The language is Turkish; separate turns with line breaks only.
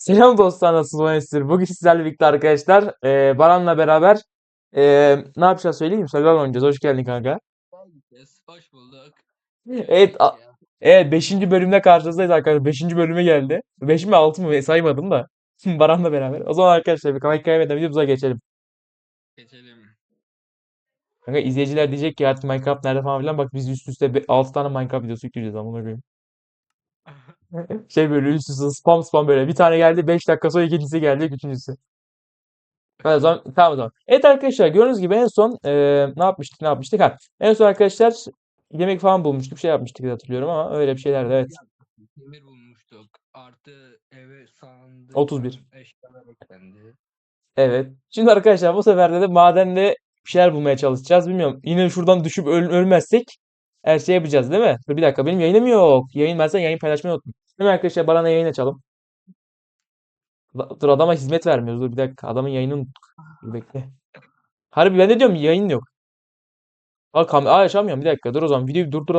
Selam dostlar nasılsınız? Ben Esir. Bugün sizlerle birlikte arkadaşlar e, Baran'la beraber e, ne yapacağız söyleyeyim mi? Survival oynayacağız. Hoş geldin kanka.
Hoş bulduk.
Evet, a- evet 5. bölümde karşınızdayız arkadaşlar. 5. bölüme geldi. 5 mi 6 mı saymadım da. Baran'la beraber. O zaman arkadaşlar bir kamerayı kaybetmeden videomuza geçelim.
geçelim.
Kanka izleyiciler diyecek ki artık Minecraft nerede falan filan. Bak biz üst üste 6 tane Minecraft videosu yükleyeceğiz amına koyayım. Şey böyle üst üste spam spam böyle. Bir tane geldi 5 dakika sonra ikincisi geldi. Üçüncüsü. Evet, o zaman, tamam o zaman. Evet arkadaşlar gördüğünüz gibi en son eee, ne yapmıştık ne yapmıştık? Ha, en son arkadaşlar yemek falan bulmuştuk. Bir şey yapmıştık diye hatırlıyorum ama öyle bir şeylerdi evet.
Demir bulmuştuk. Artı eve sandık
31.
falan eşyalar eklendi.
Evet. Şimdi arkadaşlar bu sefer de, de madende bir şeyler bulmaya çalışacağız. Bilmiyorum. Yine şuradan düşüp öl- ölmezsek her şey yapacağız değil mi? Dur bir dakika benim yayınım yok. Yayın ben yayın paylaşmayı unuttum. Hemen arkadaşlar bana yayın açalım. Dur adama hizmet vermiyoruz. Dur bir dakika. Adamın yayını unuttuk. Dur bekle. Harbi ben de diyorum yayın yok. Aa, kam Aa, açamıyorum. Bir dakika. Dur o zaman videoyu durdur.